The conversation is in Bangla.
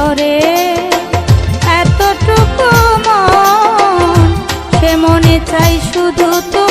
অন্তরে এতটুকু মন সে মনে চাই শুধু তো